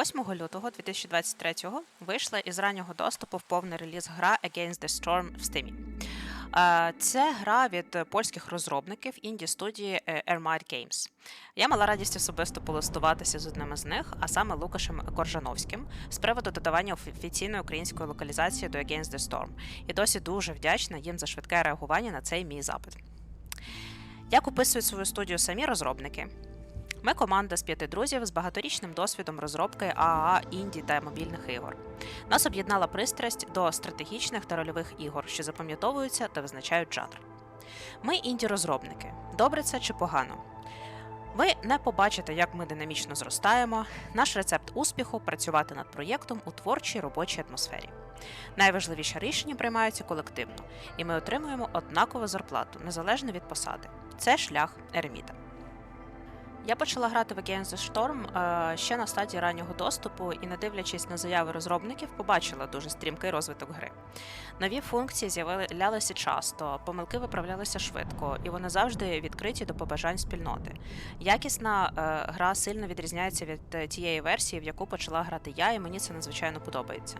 8 лютого 2023-го вийшла із раннього доступу в повний реліз гра Against the Storm в Steam. Е, Це гра від польських розробників інді студії Ermite Games. Я мала радість особисто полистуватися з одним із них, а саме Лукашем Коржановським, з приводу додавання офіційної української локалізації до Against the Storm. І досі дуже вдячна їм за швидке реагування на цей мій запит. Як описують свою студію самі розробники? Ми команда з п'яти друзів з багаторічним досвідом розробки АА, інді та мобільних ігор. Нас об'єднала пристрасть до стратегічних та рольових ігор, що запам'ятовуються та визначають жанр. Ми інді-розробники. Добре це чи погано? Ви не побачите, як ми динамічно зростаємо. Наш рецепт успіху працювати над проєктом у творчій робочій атмосфері. Найважливіші рішення приймаються колективно, і ми отримуємо однакову зарплату незалежно від посади. Це шлях ереміта. Я почала грати в Against the Storm е, ще на стадії раннього доступу і, не дивлячись на заяви розробників, побачила дуже стрімкий розвиток гри. Нові функції з'являлися часто, помилки виправлялися швидко, і вони завжди відкриті до побажань спільноти. Якісна е, гра сильно відрізняється від е, тієї версії, в яку почала грати я, і мені це надзвичайно подобається.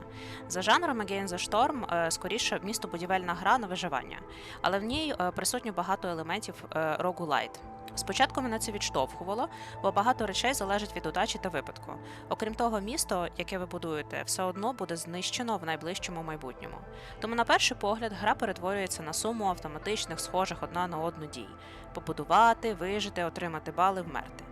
За жанром Against the Storm скоріше містобудівельна гра на виживання, але в ній присутньо багато елементів рогулайт. Спочатку мене це відштовхувало, бо багато речей залежить від удачі та випадку. Окрім того, місто, яке ви будуєте, все одно буде знищено в найближчому майбутньому. Тому, на перший погляд, гра перетворюється на суму автоматичних, схожих одна на одну дій: побудувати, вижити, отримати бали, вмерти.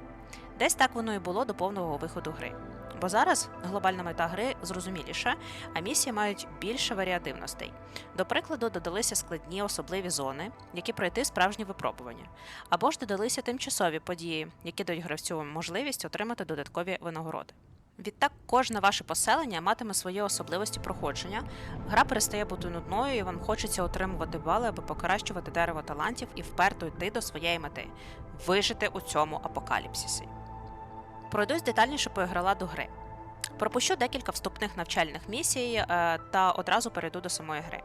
Десь так воно і було до повного виходу гри. Бо зараз глобальна мета гри зрозуміліша, а місії мають більше варіативностей. До прикладу, додалися складні особливі зони, які пройти справжні випробування, або ж додалися тимчасові події, які дають гравцю можливість отримати додаткові винагороди. Відтак, кожне ваше поселення матиме свої особливості проходження. Гра перестає бути нудною, і вам хочеться отримувати бали, аби покращувати дерево талантів і вперто йти до своєї мети вижити у цьому апокаліпсисі. Пройдусь детальніше поіграла до гри. Пропущу декілька вступних навчальних місій е, та одразу перейду до самої гри.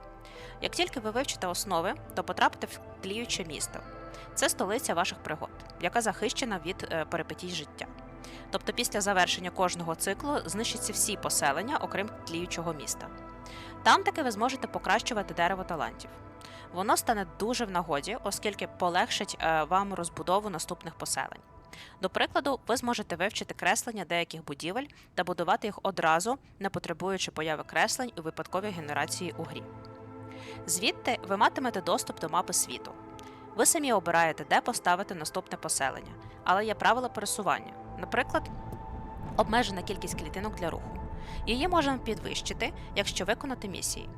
Як тільки ви вивчите основи, то потрапите в тліюче місто. Це столиця ваших пригод, яка захищена від е, перипетій життя. Тобто після завершення кожного циклу знищаться всі поселення, окрім тліючого міста. Там таки ви зможете покращувати дерево талантів. Воно стане дуже в нагоді, оскільки полегшить е, вам розбудову наступних поселень. До прикладу, ви зможете вивчити креслення деяких будівель та будувати їх одразу, не потребуючи появи креслень у випадковій генерації у грі. Звідти ви матимете доступ до мапи світу. Ви самі обираєте, де поставити наступне поселення, але є правила пересування, наприклад, обмежена кількість клітинок для руху. Її можна підвищити, якщо виконати місії.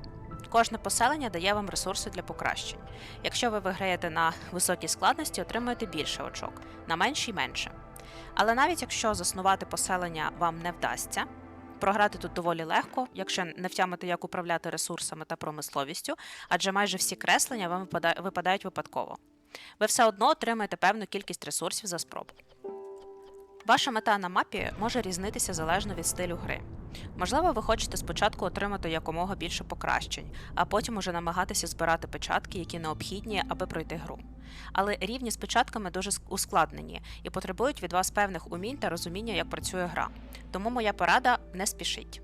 Кожне поселення дає вам ресурси для покращень. Якщо ви виграєте на високій складності, отримуєте більше очок, на меншій менше. Але навіть якщо заснувати поселення вам не вдасться, програти тут доволі легко, якщо не втямити, як управляти ресурсами та промисловістю, адже майже всі креслення вам випадають випадково. Ви все одно отримаєте певну кількість ресурсів за спробу. Ваша мета на мапі може різнитися залежно від стилю гри. Можливо, ви хочете спочатку отримати якомога більше покращень, а потім уже намагатися збирати печатки, які необхідні, аби пройти гру. Але рівні з печатками дуже ускладнені і потребують від вас певних умінь та розуміння, як працює гра. Тому моя порада не спішіть.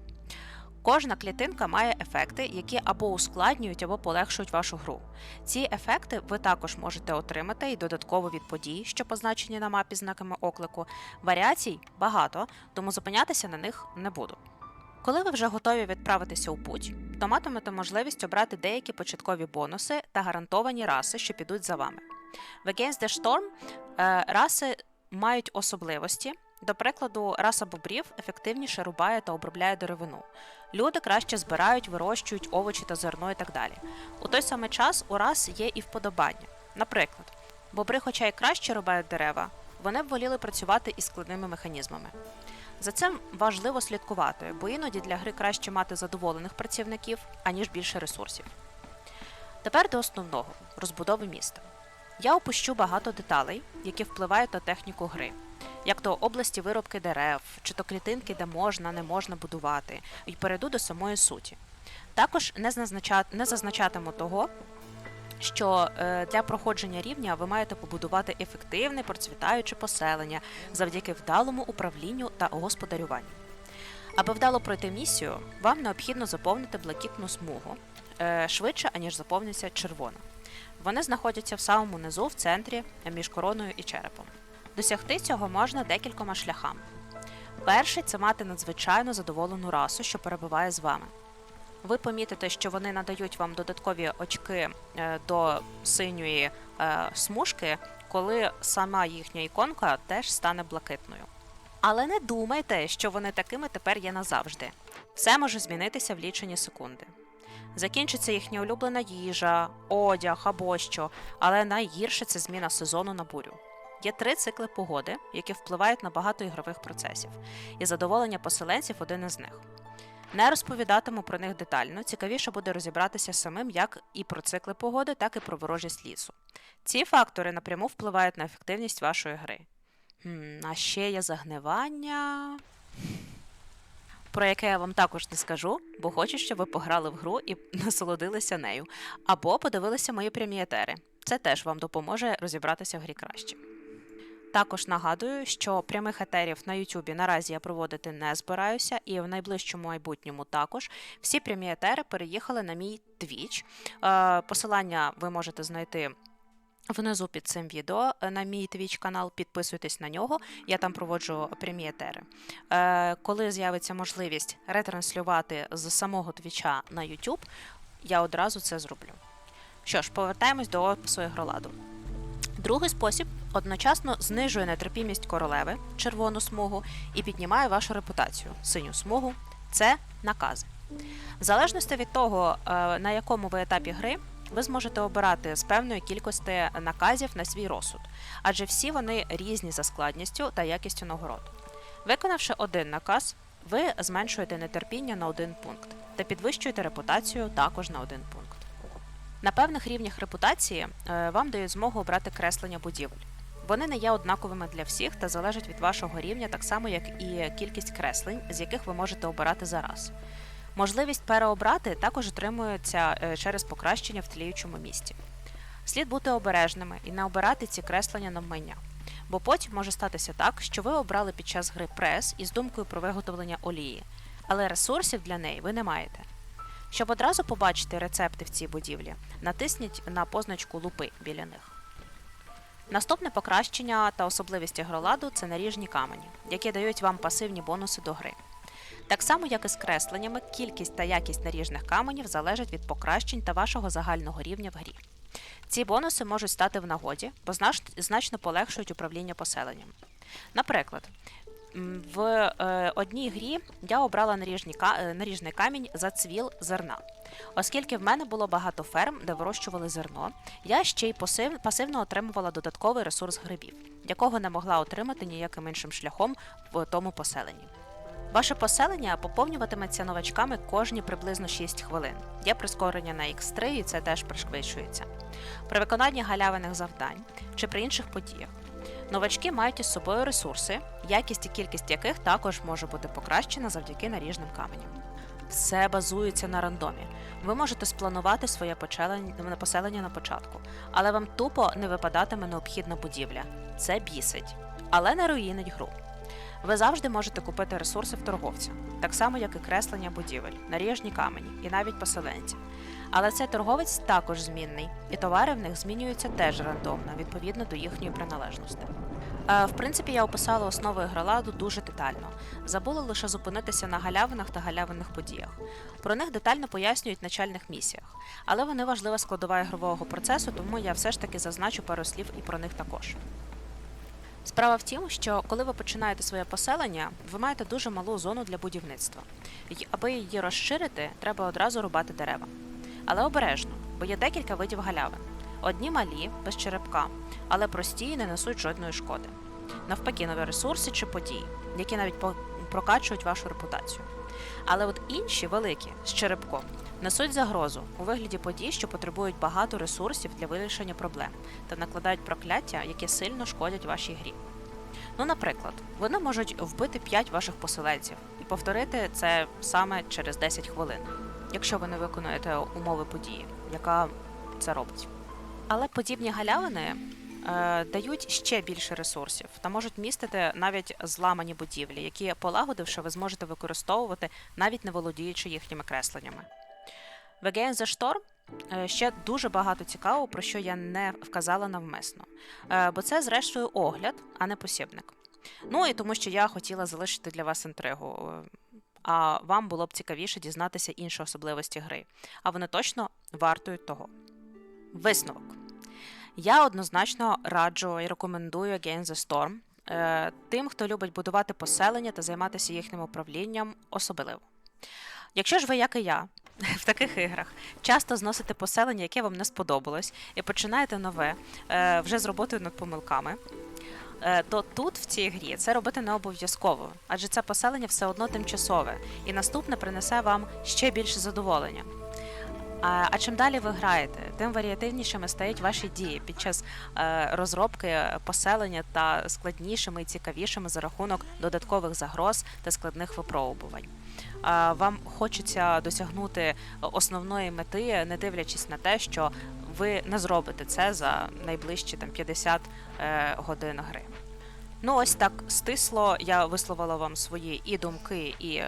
Кожна клітинка має ефекти, які або ускладнюють, або полегшують вашу гру. Ці ефекти ви також можете отримати і додатково від подій, що позначені на мапі знаками оклику. Варіацій багато, тому зупинятися на них не буду. Коли ви вже готові відправитися у путь, то матимете можливість обрати деякі початкові бонуси та гарантовані раси, що підуть за вами. В Against the Storm е, раси мають особливості. До прикладу, раса бобрів ефективніше рубає та обробляє деревину. Люди краще збирають, вирощують овочі та зерно і так далі. У той самий час у рас є і вподобання. Наприклад, бобри, хоча й краще рубають дерева, вони б воліли працювати із складними механізмами. За цим важливо слідкувати, бо іноді для гри краще мати задоволених працівників, аніж більше ресурсів. Тепер до основного розбудови міста. Я опущу багато деталей, які впливають на техніку гри, як то області виробки дерев, чи то клітинки, де можна, не можна будувати, і перейду до самої суті. Також не, зазнача... не зазначатиму того, що е, для проходження рівня ви маєте побудувати ефективне процвітаюче поселення завдяки вдалому управлінню та господарюванню. Аби вдало пройти місію, вам необхідно заповнити блакитну смугу е, швидше, аніж заповниться червона. Вони знаходяться в самому низу в центрі між короною і черепом. Досягти цього можна декількома шляхами. Перший це мати надзвичайно задоволену расу, що перебуває з вами. Ви помітите, що вони надають вам додаткові очки е, до синьої е, смужки, коли сама їхня іконка теж стане блакитною. Але не думайте, що вони такими тепер є назавжди. Все може змінитися в лічені секунди. Закінчиться їхня улюблена їжа, одяг або що, але найгірше це зміна сезону на бурю. Є три цикли погоди, які впливають на багато ігрових процесів, і задоволення поселенців один із них. Не розповідатиму про них детально, цікавіше буде розібратися самим як і про цикли погоди, так і про ворожість лісу. Ці фактори напряму впливають на ефективність вашої гри. Хм, а ще є загнивання, про яке я вам також не скажу, бо хочу, щоб ви пограли в гру і насолодилися нею, або подивилися мої прямі етери. Це теж вам допоможе розібратися в грі краще. Також нагадую, що прямих етерів на Ютубі наразі я проводити не збираюся, і в найближчому майбутньому також всі прямі етери переїхали на мій Twitch. Е, Посилання ви можете знайти. Внизу під цим відео е, на мій Twitch канал, підписуйтесь на нього, я там проводжу прямі етери. Е, коли з'явиться можливість ретранслювати з самого Твіча на YouTube, я одразу це зроблю. Що ж, повертаємось до опису ігроладу. Другий спосіб одночасно знижує нетерпімість королеви, червону смугу, і піднімає вашу репутацію, синю смугу. Це накази. В залежності від того, е, на якому ви етапі гри, ви зможете обирати з певної кількості наказів на свій розсуд, адже всі вони різні за складністю та якістю нагород. Виконавши один наказ, ви зменшуєте нетерпіння на один пункт та підвищуєте репутацію також на один пункт. На певних рівнях репутації е, вам дають змогу обрати креслення будівель. Вони не є однаковими для всіх та залежать від вашого рівня, так само як і кількість креслень, з яких ви можете обирати за раз. Можливість переобрати також отримується е, через покращення в тліючому місці. Слід бути обережними і не обирати ці креслення навмання, бо потім може статися так, що ви обрали під час гри прес із думкою про виготовлення олії, але ресурсів для неї ви не маєте. Щоб одразу побачити рецепти в цій будівлі, натисніть на позначку лупи біля них. Наступне покращення та особливість ігроладу це наріжні камені, які дають вам пасивні бонуси до гри. Так само, як і з кресленнями, кількість та якість наріжних каменів залежать від покращень та вашого загального рівня в грі. Ці бонуси можуть стати в нагоді, бо значно полегшують управління поселенням. Наприклад, в е, одній грі я обрала е, наріжний камінь за цвіл зерна. Оскільки в мене було багато ферм, де вирощували зерно, я ще й пасивно отримувала додатковий ресурс грибів, якого не могла отримати ніяким іншим шляхом в тому поселенні. Ваше поселення поповнюватиметься новачками кожні приблизно 6 хвилин. Є прискорення на X3 і це теж пришвидшується. При виконанні галявиних завдань чи при інших подіях. Новачки мають із собою ресурси, якість і кількість яких також може бути покращена завдяки наріжним каменям. Все базується на рандомі. Ви можете спланувати своє поселення на початку, але вам тупо не випадатиме необхідна будівля. Це бісить, але не руїнить гру. Ви завжди можете купити ресурси в торговця, так само як і креслення будівель, наріжні камені і навіть поселенці. Але цей торговець також змінний, і товари в них змінюються теж рандомно, відповідно до їхньої приналежності. Е, в принципі, я описала основи ігроладу дуже детально. Забула лише зупинитися на галявинах та галявинних подіях. Про них детально пояснюють в начальних місіях, але вони важлива складова ігрового процесу, тому я все ж таки зазначу пару слів і про них також. Справа в тім, що коли ви починаєте своє поселення, ви маєте дуже малу зону для будівництва. І аби її розширити, треба одразу рубати дерева. Але обережно, бо є декілька видів галявин. Одні малі, без черепка, але прості і не несуть жодної шкоди. Навпаки, нові ресурси чи події, які навіть прокачують вашу репутацію. Але от інші великі з черепком несуть загрозу у вигляді подій, що потребують багато ресурсів для вирішення проблем та накладають прокляття, які сильно шкодять вашій грі. Ну, наприклад, вони можуть вбити 5 ваших поселенців і повторити це саме через 10 хвилин, якщо ви не виконуєте умови події, яка це робить. Але подібні галявини е, дають ще більше ресурсів та можуть містити навіть зламані будівлі, які, полагодивши, ви зможете використовувати, навіть не володіючи їхніми кресленнями. В Against the Storm ще дуже багато цікавого, про що я не вказала навмисно. Е, Бо це, зрештою, огляд, а не посібник. Ну і тому, що я хотіла залишити для вас інтригу. е, А вам було б цікавіше дізнатися інші особливості гри. А вони точно вартують того. Висновок. Я однозначно раджу і рекомендую Against the Storm е, тим, хто любить будувати поселення та займатися їхнім управлінням особливо. Якщо ж ви, як і я, в таких іграх часто зносите поселення, яке вам не сподобалось, і починаєте нове е, вже з роботою над помилками, е, то тут в цій грі це робити не обов'язково, адже це поселення все одно тимчасове, і наступне принесе вам ще більше задоволення. А, чим далі ви граєте, тим варіативнішими стають ваші дії під час е, розробки поселення та складнішими і цікавішими за рахунок додаткових загроз та складних випробувань. Вам хочеться досягнути основної мети, не дивлячись на те, що ви не зробите це за найближчі там 50 е, годин гри. Ну, ось так стисло. Я висловила вам свої і думки, і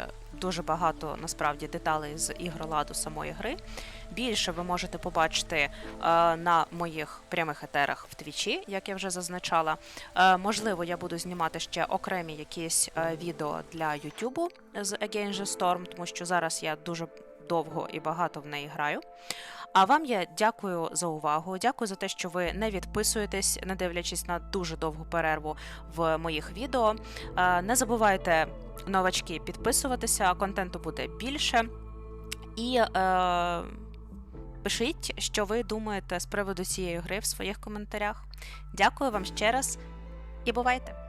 дуже багато насправді деталей з ігроладу самої гри. Більше ви можете побачити е, на моїх прямих етерах в Твічі, як я вже зазначала. Е, можливо, я буду знімати ще окремі якісь е, відео для Ютубу з Against Storm, тому що зараз я дуже довго і багато в неї граю. А вам я дякую за увагу. Дякую за те, що ви не відписуєтесь, не дивлячись на дуже довгу перерву в моїх відео. Не забувайте, новачки, підписуватися, контенту буде більше. І е, пишіть, що ви думаєте з приводу цієї гри в своїх коментарях. Дякую вам ще раз і бувайте!